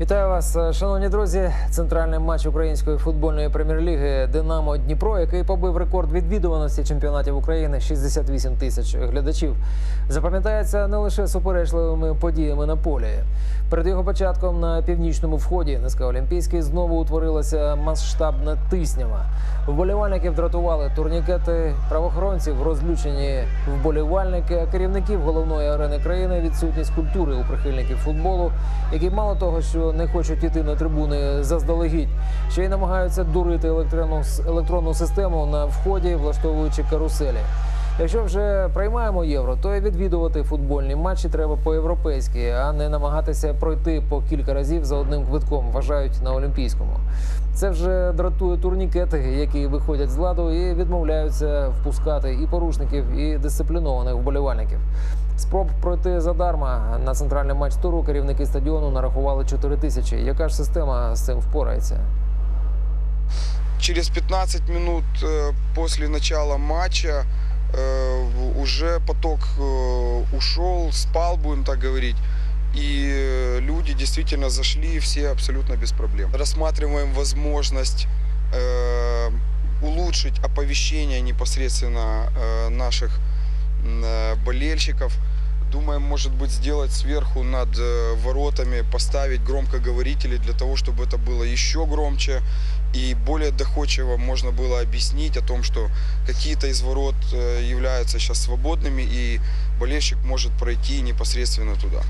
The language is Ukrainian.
Вітаю вас, е, шановні друзі. Центральний матч української футбольної прем'єр-ліги Динамо Дніпро, який побив рекорд відвідуваності чемпіонатів України 68 тисяч глядачів. Запам'ятається не лише суперечливими подіями на полі. Перед його початком на північному вході НСК Олімпійський знову утворилася масштабна тиснява. Вболівальників дратували турнікети, правоохоронців розлючені вболівальники, а керівників головної арени країни відсутність культури у прихильників футболу, які мало того, що не хочуть іти на трибуни заздалегідь, ще й намагаються дурити електронну, електронну систему на вході, влаштовуючи каруселі. Якщо вже приймаємо євро, то і відвідувати футбольні матчі треба по-європейськи, а не намагатися пройти по кілька разів за одним квитком, вважають на Олімпійському. Це вже дратує турнікети, які виходять з ладу і відмовляються впускати і порушників, і дисциплінованих вболівальників. Спроб пройти задарма на центральний матч туру керівники стадіону нарахували 4 тисячі. Яка ж система з цим впорається? Через 15 минут э, после начала матча уже поток э, ушел, спал, будем так говорить. И э, люди действительно зашли все абсолютно без проблем. Рассматриваем возможность э, улучшить оповещение непосредственно э, наших м, э, болельщиков. Думаем, может быть, сделать сверху над э, воротами, поставить громкоговорители для того, чтобы это было еще громче и более доходчиво можно было объяснить о том, что какие-то из ворот э, являются сейчас свободными и болельщик может пройти непосредственно туда.